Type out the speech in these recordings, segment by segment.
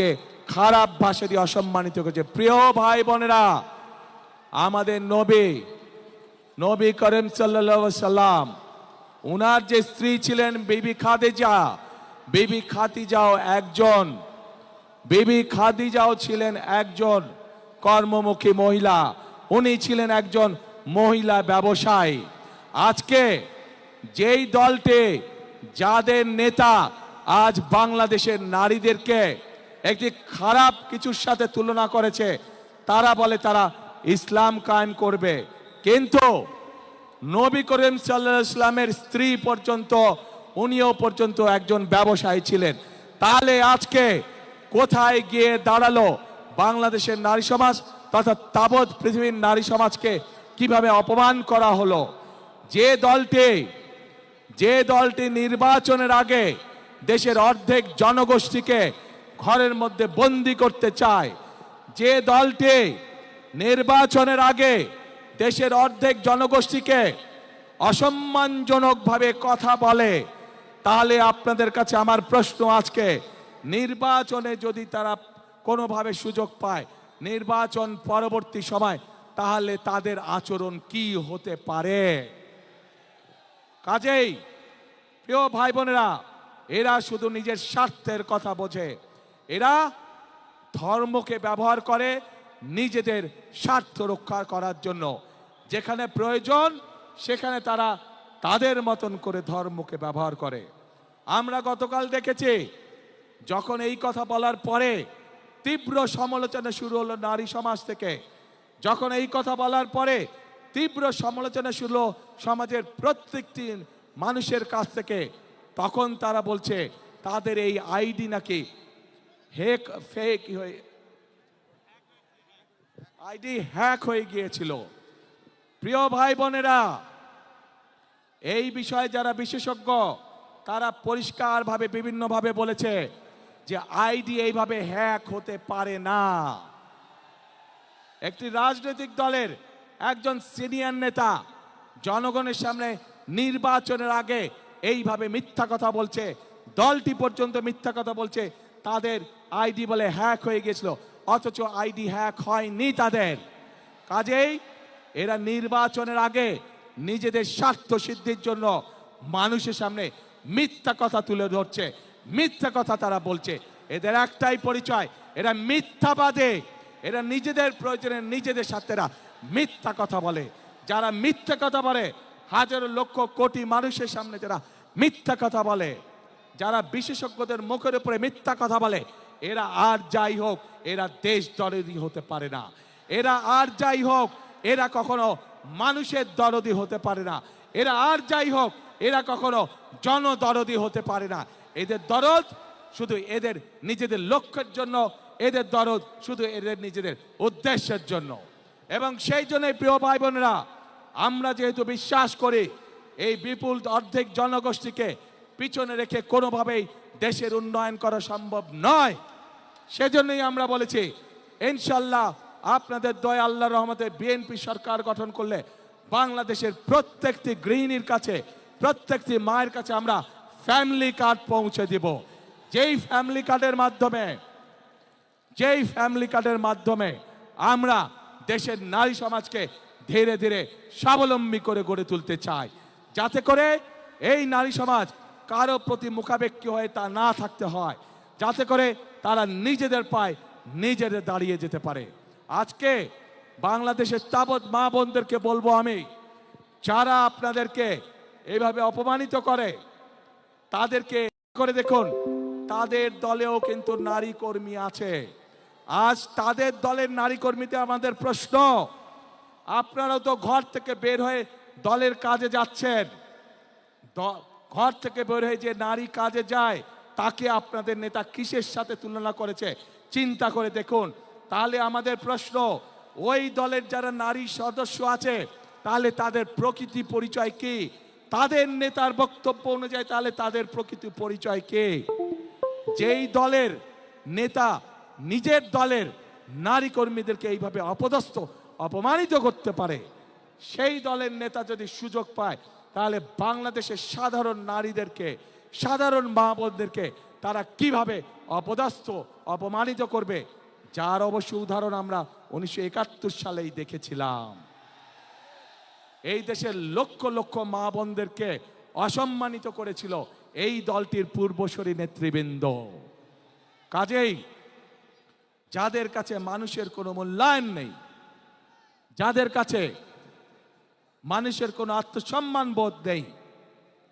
কে খারাপ ভাষা দিয়ে অসম্মানিত করেছে। প্রিয় ভাই বোনেরা, আমাদের নবী নবী করিম সাল্লাল্লাহু সাল্লাম, উনার যে স্ত্রী ছিলেন বিবি খাদিজা, বিবি খাদিজাও একজন, বিবি খাদিজাও ছিলেন একজন কর্মমুখী মহিলা, উনি ছিলেন একজন মহিলা ব্যবসায়ী। আজকে যেই দলটি, যাদের নেতা আজ বাংলাদেশের নারীদেরকে একটি খারাপ কিছুর সাথে তুলনা করেছে। তারা বলে তারা ইসলাম কায়েম করবে। কিন্তু নবী করিম সাল্লাহ ইসলামের স্ত্রী পর্যন্ত, উনিও পর্যন্ত একজন ব্যবসায়ী ছিলেন। তাহলে আজকে কোথায় গিয়ে দাঁড়াল বাংলাদেশের নারী সমাজ তথা তাবৎ পৃথিবীর নারী সমাজকে কীভাবে অপমান করা হলো? যে দলটি যে দলটি নির্বাচনের আগে দেশের অর্ধেক জনগোষ্ঠীকে ঘরের মধ্যে বন্দি করতে চায়। যে দলটি নির্বাচনের আগে দেশের অর্ধেক জনগোষ্ঠীকে অসম্মানজনকভাবে কথা বলে, তাহলে আপনাদের কাছে আমার প্রশ্ন আজকে, নির্বাচনে যদি তারা কোনোভাবে সুযোগ পায়, নির্বাচন পরবর্তী সময়, তাহলে তাদের আচরণ কি হতে পারে? কাজেই, প্রিয় ভাই বোনেরা, এরা শুধু নিজের স্বার্থের কথা বোঝে। এরা ধর্মকে ব্যবহার করে নিজেদের স্বার্থ রক্ষা করার জন্য। যেখানে প্রয়োজন, সেখানে তারা তাদের মতন করে ধর্মকে ব্যবহার করে। আমরা গতকাল দেখেছি, যখন এই কথা বলার পরে তীব্র সমালোচনা শুরু হলো নারী সমাজ থেকে। যখন এই কথা বলার পরে তীব্র সমালোচনা শুরু হলো সমাজের প্রত্যেকটি মানুষের কাছ থেকে, তখন তারা বলছে, তাদের এই আইডি নাকি হেক ফেক হয়ে আইডি হ্যাক হয়ে গিয়েছিল। প্রিয় ভাই বোনেরা এই বিষয়ে যারা বিশেষজ্ঞ, তারা পরিষ্কারভাবে, বিভিন্নভাবে বলেছে যে আইডি এইভাবে হ্যাক হতে পারে না। একটি রাজনৈতিক দলের একজন সিনিয়র নেতা জনগণের সামনে নির্বাচনের আগে এইভাবে মিথ্যা কথা বলছে, দলটি পর্যন্ত মিথ্যা কথা বলছে তাদের আইডি বলে হ্যাক হয়ে গেছিল, অথচ আইডি হ্যাক হয়নি তাদের। কাজেই এরা নির্বাচনের আগে নিজেদের স্বার্থ সিদ্ধির জন্য মানুষের সামনে মিথ্যা কথা তুলে ধরছে, মিথ্যা কথা তারা বলছে। এদের একটাই পরিচয়, এরা মিথ্যাবাদে। এরা নিজেদের প্রয়োজনে নিজেদের স্বার্থেরা মিথ্যা কথা বলে। যারা মিথ্যা কথা বলে, হাজার লক্ষ কোটি মানুষের সামনে যারা মিথ্যা কথা বলে। যারা বিশেষজ্ঞদের মুখের উপরে মিথ্যা কথা বলে, এরা আর যাই হোক, এরা দেশ দরদি হতে পারে না। এরা আর যাই হোক, এরা কখনো মানুষের দরদি হতে পারে না। এরা আর যাই হোক, এরা কখনো জনদরদি হতে পারে না। এদের দরদ শুধু এদের নিজেদের লক্ষ্যের জন্য, এদের দরদ শুধু এদের নিজেদের উদ্দেশ্যের জন্য। এবং সেই জন্যই প্রিয় ভাই বোনেরা, আমরা যেহেতু বিশ্বাস করি, এই বিপুল অর্ধেক জনগোষ্ঠীকে পিছনে রেখে কোনোভাবেই দেশের উন্নয়ন করা সম্ভব নয়। সেজন্যই আমরা বলেছি ইনশাল্লাহ আপনাদের দয়া আল্লাহ রহমতে বিএনপি সরকার গঠন করলে বাংলাদেশের প্রত্যেকটি গৃহিণীর কাছে, প্রত্যেকটি মায়ের কাছে আমরা ফ্যামিলি কার্ড পৌঁছে দিব। যেই ফ্যামিলি কার্ডের মাধ্যমে, যেই ফ্যামিলি কার্ডের মাধ্যমে আমরা দেশের নারী সমাজকে ধীরে ধীরে স্বাবলম্বী করে গড়ে তুলতে চাই। যাতে করে এই নারী সমাজ কারও প্রতি মুখাপেক্ষী হয়ে তা না থাকতে হয়। যাতে করে তারা নিজেদের পায় নিজেদের দাঁড়িয়ে যেতে পারে। আজকে বাংলাদেশের তাবৎ মা বোনদেরকে বলব আমি, যারা আপনাদেরকে এইভাবে অপমানিত করে, তাদেরকে করে দেখুন, তাদের দলেও কিন্তু নারী কর্মী আছে। আজ তাদের দলের নারী কর্মীতে আমাদের প্রশ্ন, আপনারাও তো ঘর থেকে বের হয়ে দলের কাজে যাচ্ছেন। ঘর থেকে বের হয়ে যে নারী কাজে যায়, তাকে আপনাদের নেতা কিসের সাথে তুলনা করেছে? চিন্তা করে দেখুন। তাহলে আমাদের প্রশ্ন, ওই দলের যারা নারী সদস্য আছে, তাহলে তাদের প্রকৃতি পরিচয় কি? তাদের নেতার বক্তব্য অনুযায়ী তাহলে তাদের প্রকৃতি পরিচয় কে? যেই দলের নেতা নিজের দলের নারী কর্মীদেরকে এইভাবে অপদস্থ, অপমানিত করতে পারে, সেই দলের নেতা যদি সুযোগ পায় তাহলে বাংলাদেশের সাধারণ নারীদেরকে, সাধারণ মা বোনদেরকে তারা কীভাবে অপদস্থ অপমানিত করবে? যার অবশ্য উদাহরণ আমরা উনিশশো একাত্তর সালেই দেখেছিলাম। এই দেশের লক্ষ লক্ষ মা বোনদেরকে অসম্মানিত করেছিল এই দলটির পূর্বসরী নেতৃবৃন্দ। কাজেই যাদের কাছে মানুষের কোনো মূল্যায়ন নেই, যাদের কাছে মানুষের কোনো আত্মসম্মান বোধ নেই।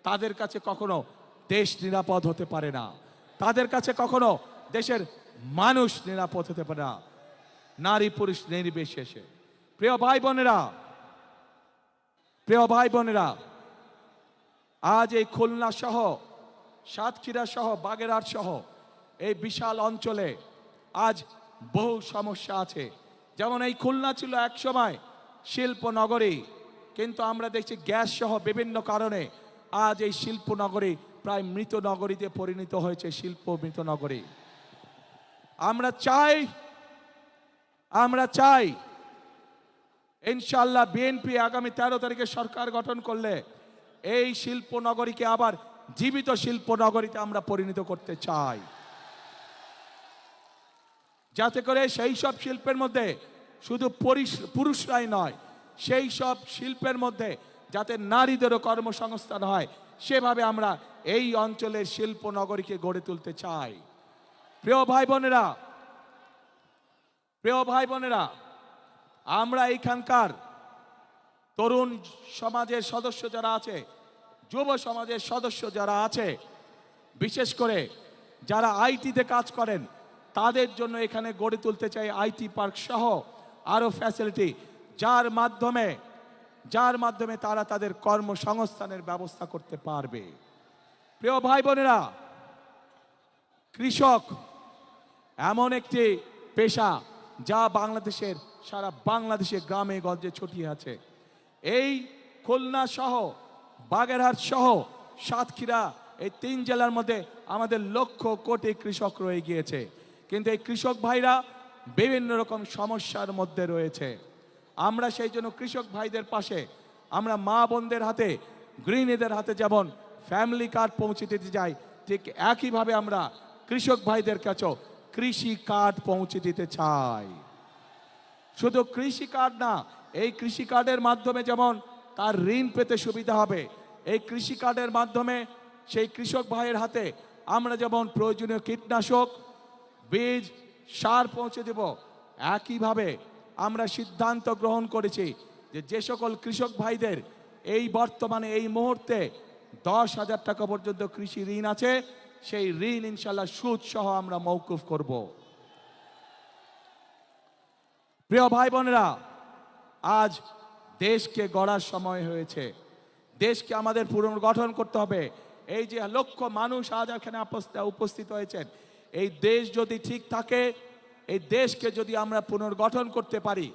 তাদের কাছে কখনো দেশ নিরাপদ হতে পারে না। তাদের কাছে কখনো দেশের মানুষ নিরাপদ হতে পারে না। নারী পুরুষ নির্বিশেষে। প্রিয় ভাই বোনেরা, প্রিয় ভাই বোনেরা, আজ এই খুলনা সহ, সাতক্ষীরা সহ, বাগেরহাট সহ, এই বিশাল অঞ্চলে আজ বহু সমস্যা আছে। যেমন এই খুলনা ছিল এক সময় শিল্প নগরী কিন্তু আমরা দেখছি গ্যাস সহ বিভিন্ন কারণে আজ এই শিল্প নগরী প্রায় মৃত নগরীতে পরিণত হয়েছে, শিল্প মৃত নগরী। আমরা চাই আমরা চাই ইনশাল্লাহ বিএনপি আগামী তেরো তারিখে সরকার গঠন করলে এই শিল্প নগরীকে আবার জীবিত শিল্প নগরীতে আমরা পরিণত করতে চাই। যাতে করে সেই সব শিল্পের মধ্যে শুধু পুরুষরাই নয় সেই সব শিল্পের মধ্যে যাতে নারীদেরও কর্মসংস্থান হয়, সেভাবে আমরা এই অঞ্চলের শিল্প নগরীকে গড়ে তুলতে চাই। প্রিয় ভাই বোনেরা, প্রিয় ভাই বোনেরা, আমরা এইখানকার তরুণ সমাজের সদস্য যারা আছে, যুব সমাজের সদস্য যারা আছে, বিশেষ করে যারা আইটিতে কাজ করেন, তাদের জন্য এখানে গড়ে তুলতে চাই আইটি পার্ক সহ আরও ফ্যাসিলিটি যার মাধ্যমে যার মাধ্যমে তারা তাদের কর্মসংস্থানের ব্যবস্থা করতে পারবে। প্রিয় ভাই বোনেরা কৃষক এমন একটি পেশা যা বাংলাদেশের, সারা বাংলাদেশে গ্রামে গঞ্জে ছড়িয়ে আছে। এই খুলনা সহ, বাগেরহাট সহ, সাতক্ষীরা, এই তিন জেলার মধ্যে আমাদের লক্ষ কোটি কৃষক রয়ে গিয়েছে। কিন্তু এই কৃষক ভাইরা বিভিন্ন রকম সমস্যার মধ্যে রয়েছে। আমরা সেই জন্য কৃষক ভাইদের পাশে, আমরা মা বোনদের হাতে, গৃহিণীদের হাতে যেমন ফ্যামিলি কার্ড পৌঁছে দিতে যাই, ঠিক একইভাবে আমরা কৃষক ভাইদের কাছেও কৃষি কার্ড পৌঁছে দিতে চাই। শুধু কৃষি কার্ড না, এই কৃষি কার্ডের মাধ্যমে যেমন তার ঋণ পেতে সুবিধা হবে, এই কৃষি কার্ডের মাধ্যমে সেই কৃষক ভাইয়ের হাতে আমরা যেমন প্রয়োজনীয় কীটনাশক, বীজ, সার পৌঁছে দেব, একইভাবে আমরা সিদ্ধান্ত গ্রহণ করেছি যে যে সকল কৃষক ভাইদের এই বর্তমানে এই মুহূর্তে দশ হাজার টাকা পর্যন্ত কৃষি ঋণ আছে, সেই ঋণ ইনশাল্লাহ সুদ সহ আমরা মৌকুফ করব। প্রিয় ভাই বোনেরা, আজ দেশকে গড়ার সময় হয়েছে। দেশকে আমাদের পুনর্গঠন করতে হবে। এই যে লক্ষ মানুষ আজ এখানে উপস্থিত হয়েছেন, এই দেশ যদি ঠিক থাকে এই দেশকে যদি আমরা পুনর্গঠন করতে পারি,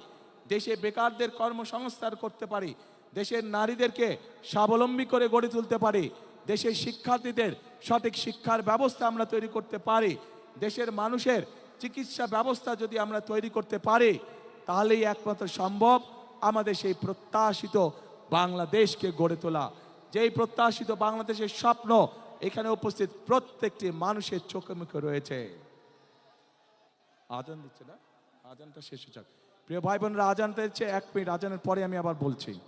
দেশে বেকারদের কর্মসংস্থান করতে পারি, দেশের নারীদেরকে স্বাবলম্বী করে গড়ে তুলতে পারি, দেশের শিক্ষার্থীদের সঠিক শিক্ষার ব্যবস্থা আমরা তৈরি করতে পারি, দেশের মানুষের চিকিৎসা ব্যবস্থা যদি আমরা তৈরি করতে পারি, তাহলেই একমাত্র সম্ভব আমাদের সেই প্রত্যাশিত বাংলাদেশকে গড়ে তোলা। যেই প্রত্যাশিত বাংলাদেশের স্বপ্ন, এখানে উপস্থিত প্রত্যেকটি মানুষের চোখে মুখে রয়েছে। আজান দিচ্ছে না? আজানটা শেষ হচ্ছে। প্রিয় ভাই বোনরা আজানটা দিচ্ছে, এক মিনিট, আজানের পরে আমি আবার বলছি।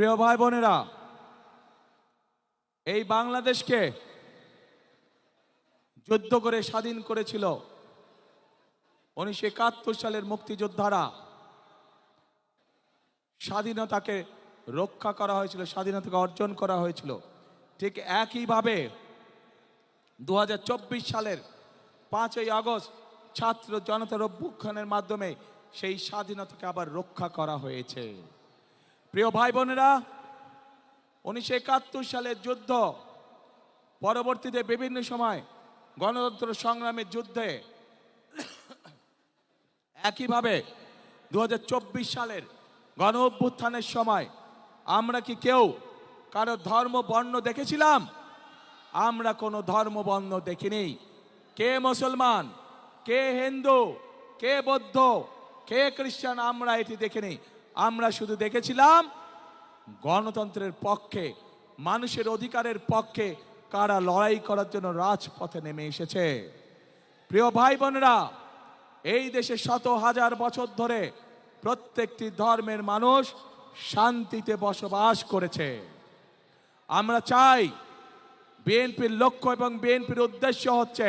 প্রিয় ভাই বোনেরা, এই বাংলাদেশকে যুদ্ধ করে স্বাধীন করেছিল উনিশশো একাত্তর সালের মুক্তিযোদ্ধারা। স্বাধীনতাকে রক্ষা করা হয়েছিল, স্বাধীনতাকে অর্জন করা হয়েছিল। ঠিক একইভাবে দু হাজার চব্বিশ সালের পাঁচই আগস্ট ছাত্র জনতার অভ্যুত্থানের মাধ্যমে সেই স্বাধীনতাকে আবার রক্ষা করা হয়েছে। প্রিয় ভাই বোনেরা, উনিশশো একাত্তর সালের যুদ্ধ, পরবর্তীতে বিভিন্ন সময় গণতন্ত্র সংগ্রামের যুদ্ধে একইভাবে দু হাজার চব্বিশ সালের গণ অভ্যুত্থানের সময় আমরা কি কেউ কারও ধর্ম বর্ণ দেখেছিলাম? আমরা কোনো ধর্ম বর্ণ দেখিনি। কে মুসলমান, কে হিন্দু, কে বৌদ্ধ, কে খ্রিস্টান আমরা এটি দেখিনি। আমরা শুধু দেখেছিলাম গণতন্ত্রের পক্ষে, মানুষের অধিকারের পক্ষে কারা লড়াই করার জন্য রাজপথে নেমে এসেছে। প্রিয় ভাই বোনেরা, এই দেশে শত হাজার বছর ধরে প্রত্যেকটি ধর্মের মানুষ শান্তিতে বসবাস করেছে। আমরা চাই বিএনপির লক্ষ্য এবং বিএনপির উদ্দেশ্য হচ্ছে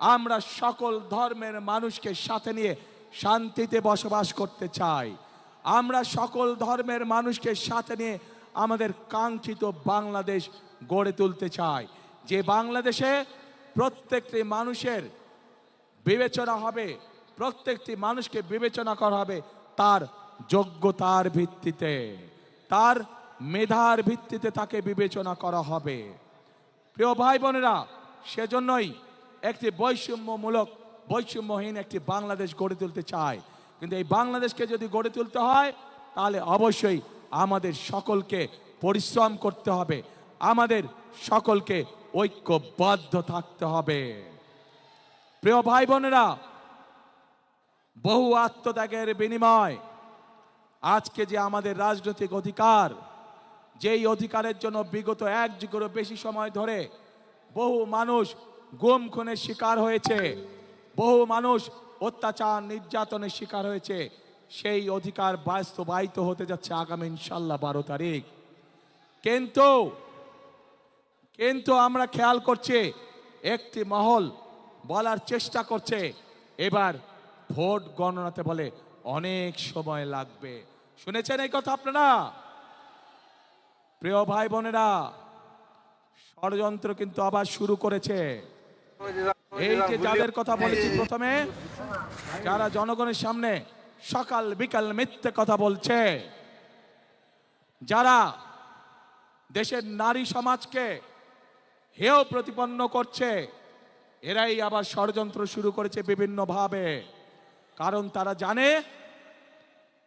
আমরা সকল ধর্মের মানুষকে সাথে নিয়ে শান্তিতে বসবাস করতে চাই। আমরা সকল ধর্মের মানুষকে সাথে নিয়ে আমাদের কাঙ্ক্ষিত বাংলাদেশ গড়ে তুলতে চাই। যে বাংলাদেশে প্রত্যেকটি মানুষের বিবেচনা হবে, প্রত্যেকটি মানুষকে বিবেচনা করা হবে তার যোগ্যতার ভিত্তিতে। তার মেধার ভিত্তিতে তাকে বিবেচনা করা হবে। প্রিয় ভাই বোনেরা সেজন্যই একটি বৈষম্যমূলক, বৈষম্যহীন একটি বাংলাদেশ গড়ে তুলতে চায় কিন্তু এই বাংলাদেশকে যদি গড়ে তুলতে হয়, তাহলে অবশ্যই আমাদের সকলকে পরিশ্রম করতে হবে। আমাদের সকলকে ঐক্যবদ্ধ থাকতে হবে। প্রিয় ভাই বোনেরা বহু আত্মত্যাগের বিনিময়। আজকে যে আমাদের রাজনৈতিক অধিকার, যেই অধিকারের জন্য বিগত এক যুগেরও বেশি সময় ধরে বহু মানুষ গুম খুনের শিকার হয়েছে, বহু মানুষ অত্যাচার, নির্যাতনের শিকার হয়েছে, সেই অধিকার বাস্তবায়িত হতে যাচ্ছে আগামী ইনশাল্লাহ বারো তারিখ। কিন্তু কিন্তু আমরা খেয়াল করছি, একটি মহল বলার চেষ্টা করছে, এবার ভোট গণনাতে বলে অনেক সময় লাগবে। শুনেছেন এই কথা আপনারা? প্রিয় ভাই বোনেরা, ষড়যন্ত্র কিন্তু আবার শুরু করেছে। এই যে যাদের কথা বলেছি প্রথমে যারা জনগণের সামনে সকাল বিকাল মিথ্যে কথা বলছে যারা দেশের নারী সমাজকে হেয় প্রতিপন্ন করছে এরাই আবার ষড়যন্ত্র শুরু করেছে বিভিন্নভাবে। কারণ তারা জানে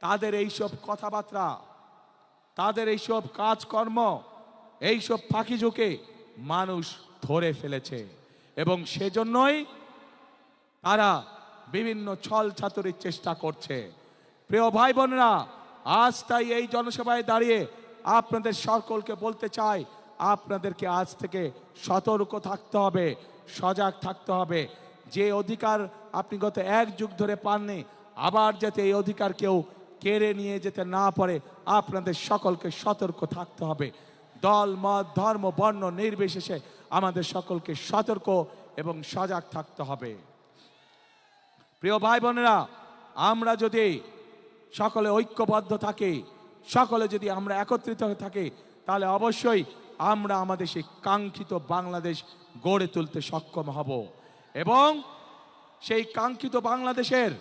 তাদের এইসব কথাবার্তা তাদের এইসব কাজকর্ম এইসব ফাঁকি ঝুঁকে মানুষ ধরে ফেলেছে। এবং সেজন্যই তারা বিভিন্ন ছল ছাতুরির চেষ্টা করছে। প্রিয় ভাই বোনেরা, আজ তাই এই জনসভায় দাঁড়িয়ে আপনাদের সকলকে বলতে চাই, আপনাদেরকে আজ থেকে সতর্ক থাকতে হবে, সজাগ থাকতে হবে। যে অধিকার আপনি গত এক যুগ ধরে পাননি, আবার যাতে এই অধিকার কেউ কেড়ে নিয়ে যেতে না পারে, আপনাদের সকলকে সতর্ক থাকতে হবে। দল, মত, ধর্ম, বর্ণ নির্বিশেষে আমাদের সকলকে সতর্ক এবং সজাগ থাকতে হবে। প্রিয় ভাই বোনেরা, আমরা যদি সকলে ঐক্যবদ্ধ থাকি, সকলে যদি আমরা একত্রিত হয়ে থাকি, তাহলে অবশ্যই আমরা আমাদের সেই কাঙ্ক্ষিত বাংলাদেশ গড়ে তুলতে সক্ষম হব। এবং সেই কাঙ্ক্ষিত বাংলাদেশের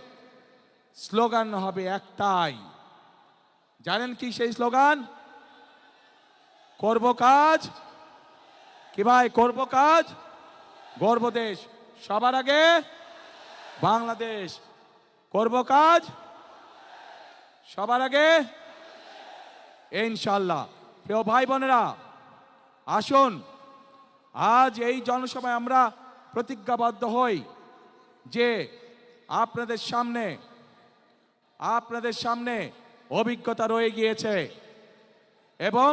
স্লোগান হবে একটাই। জানেন কি সেই স্লোগান? করব কাজ? কি ভাই, করব কাজ? গর্ব দেশ। সবার আগে বাংলাদেশ। করব কাজ? সবার আগে? ইনশাল্লাহ প্রিয় ভাই বোনেরা, আসুন। আজ এই জনসভায় আমরা প্রতিজ্ঞাবদ্ধ হই যে আপনাদের সামনে আপনাদের সামনে অভিজ্ঞতা রয়ে গিয়েছে এবং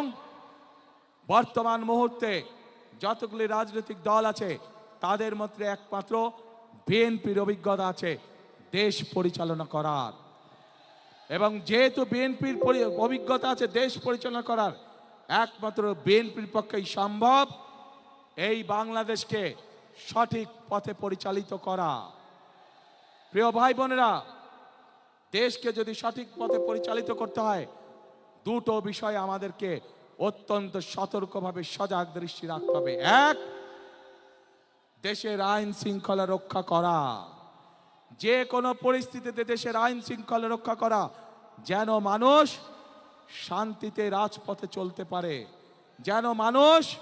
বর্তমান মুহূর্তে যতগুলি রাজনৈতিক দল আছে, তাদের মধ্যে একমাত্র বিএনপির অভিজ্ঞতা আছে, দেশ পরিচালনা করার। এবং যেহেতু বিএনপির অভিজ্ঞতা আছে দেশ পরিচালনা করার, একমাত্র বিএনপির পক্ষেই সম্ভব এই বাংলাদেশকে সঠিক পথে পরিচালিত করা। প্রিয় ভাই বোনেরা দেশকে যদি সঠিক পথে পরিচালিত করতে হয়, দুটো বিষয় আমাদেরকে অত্যন্ত সতর্কভাবে সজাগ দৃষ্টি রাখতে হবে। এক, দেশের আইন শৃঙ্খলা রক্ষা করা। যে কোনো পরিস্থিতিতে দেশের আইন শৃঙ্খলা রক্ষা করা, যেন মানুষ শান্তিতে রাজপথে চলতে পারে, যেন মানুষ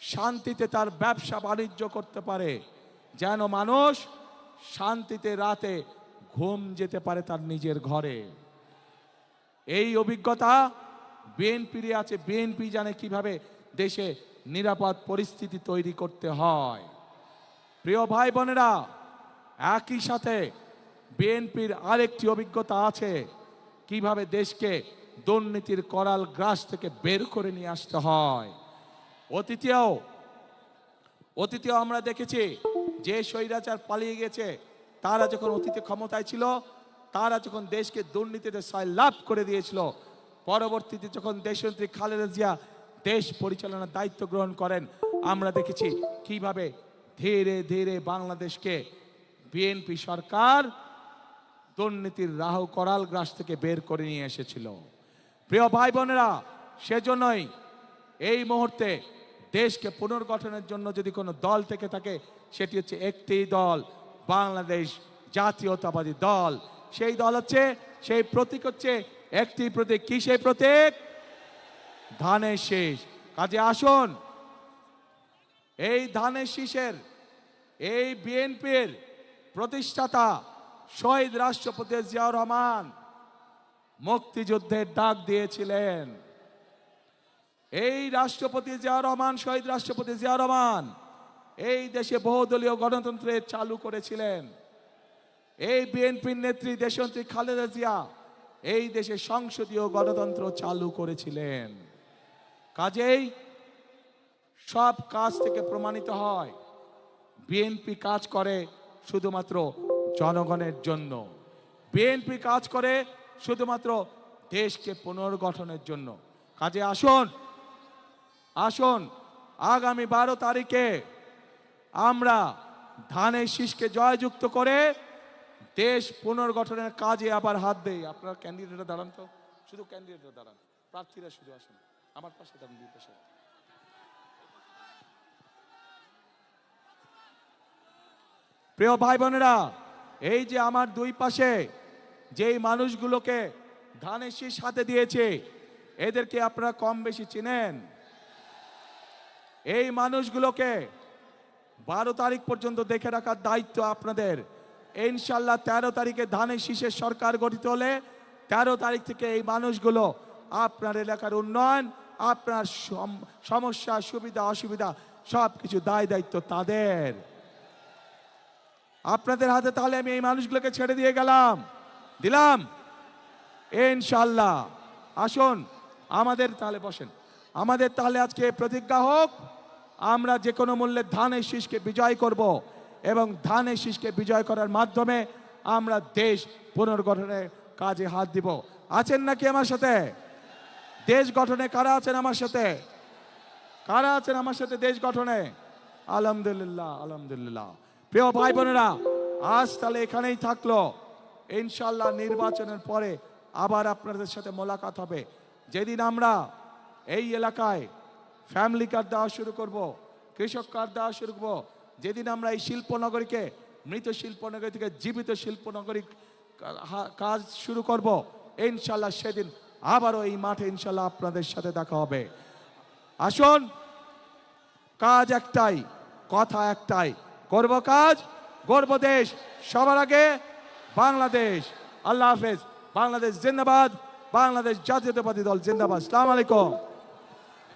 শান্তিতে তার ব্যবসা বাণিজ্য করতে পারে, যেন মানুষ শান্তিতে রাতে ঘুম যেতে পারে তার নিজের ঘরে। এই অভিজ্ঞতা বিএনপির আছে, বিএনপি জানে কীভাবে দেশে নিরাপদ পরিস্থিতি তৈরি করতে হয়। প্রিয় ভাই বোনেরা, একই সাথে বিএনপির আরেকটি অভিজ্ঞতা আছে, কীভাবে দেশকে দুর্নীতির করাল গ্রাস থেকে বের করে নিয়ে আসতে হয়। অতীতেও অতীতেও আমরা দেখেছি যে স্বৈরাচার পালিয়ে গেছে, তারা যখন অতীতে ক্ষমতায় ছিল, তারা যখন দেশকে দুর্নীতিতে সয় লাভ করে দিয়েছিল পরবর্তীতে যখন দেশনেত্রী খালেদা জিয়া দেশ পরিচালনার দায়িত্ব গ্রহণ করেন, আমরা দেখেছি কীভাবে ধীরে ধীরে বাংলাদেশকে বিএনপি সরকার দুর্নীতির রাহু করাল গ্রাস থেকে বের করে নিয়ে এসেছিল। প্রিয় ভাই বোনেরা সেজন্যই এই মুহূর্তে দেশকে পুনর্গঠনের জন্য যদি কোনো দল থেকে থাকে, সেটি হচ্ছে একটি দল, বাংলাদেশ জাতীয়তাবাদী দল। সেই দল হচ্ছে, সেই প্রতীক হচ্ছে একটি প্রতীক কি সেই প্রতীক? ধানের শেষ। কাজে আসুন। এই ধানের শীষের, এই বিএনপির প্রতিষ্ঠাতা শহীদ রাষ্ট্রপতি জিয়াউর রহমান মুক্তিযুদ্ধের ডাক দিয়েছিলেন। এই রাষ্ট্রপতি জিয়াউর রহমান, শহীদ রাষ্ট্রপতি জিয়াউর রহমান এই দেশে বহুদলীয় গণতন্ত্রের চালু করেছিলেন। এই বিএনপির নেত্রী দেশনেত্রী খালেদা জিয়া এই দেশে সংসদীয় গণতন্ত্র চালু করেছিলেন। কাজেই সব কাজ থেকে প্রমাণিত হয়, বিএনপি কাজ করে শুধুমাত্র জনগণের জন্য। বিএনপি কাজ করে শুধুমাত্র দেশকে পুনর্গঠনের জন্য। কাজে আসুন আসুন, আগামী বারো তারিখে আমরা ধানের শীষকে জয়যুক্ত করে দেশ পুনর্গঠনের কাজে আবার হাত দেই আপনারা ক্যান্ডিডেটরা দাঁড়ান তো। শুধু ক্যান্ডিডেটরা দাঁড়ান। প্রার্থীরা শুধু আসুন। আমার পাশে দাঁড়ান, দুই পাশে। প্রিয় ভাই বোনেরা, এই যে আমার দুই পাশে যেই মানুষগুলোকে ধানের শীষ হাতে দিয়েছে, এদেরকে আপনারা কম বেশি চিনেন। এই মানুষগুলোকে বারো তারিখ পর্যন্ত দেখে রাখার দায়িত্ব আপনাদের। ইনশাল্লাহ তেরো তারিখে ধানের শীষের সরকার গঠিত হলে তেরো তারিখ থেকে এই মানুষগুলো আপনার এলাকার উন্নয়ন, আপনার সম- সমস্যা, সুবিধা, অসুবিধা সব কিছু দায় দায়িত্ব তাদের। আপনাদের হাতে তাহলে আমি এই মানুষগুলোকে ছেড়ে দিয়ে গেলাম। দিলাম। ইনশাল্লাহ আসুন, আমাদের তাহলে বসেন। আমাদের তাহলে আজকে প্রতিজ্ঞা হোক, আমরা যে কোনো মূল্যে ধানের শীষকে বিজয় করব। এবং ধানের শীষকে বিজয় করার মাধ্যমে আমরা দেশ পুনর্গঠনের কাজে হাত দিব। আছেন নাকি আমার সাথে? দেশ গঠনে কারা আছেন আমার সাথে? কারা আছেন আমার সাথে দেশ গঠনে? আলহামদুলিল্লাহ আলহামদুলিল্লাহ। প্রিয় ভাই বোনেরা, আজ তাহলে এখানেই থাকল। ইনশাল্লাহ নির্বাচনের পরে আবার আপনাদের সাথে মোলাকাত হবে। যেদিন আমরা এই এলাকায় ফ্যামিলি কার্ড দেওয়া শুরু করব, কৃষক কার্ড দেওয়া শুরু করব যেদিন আমরা এই শিল্পনগরীকে, মৃত শিল্পনগরী থেকে জীবিত শিল্পনগরী কাজ শুরু করব, ইনশাল্লাহ সেদিন আবারও এই মাঠে ইনশাল্লাহ আপনাদের সাথে দেখা হবে। আসুন, কাজ একটাই, কথা একটাই, করব কাজ গর্ব দেশ, সবার আগে বাংলাদেশ। আল্লাহ হাফেজ, বাংলাদেশ জিন্দাবাদ, বাংলাদেশ জাতীয়তাবাদী দল জিন্দাবাদ। সালাম আলাইকুম।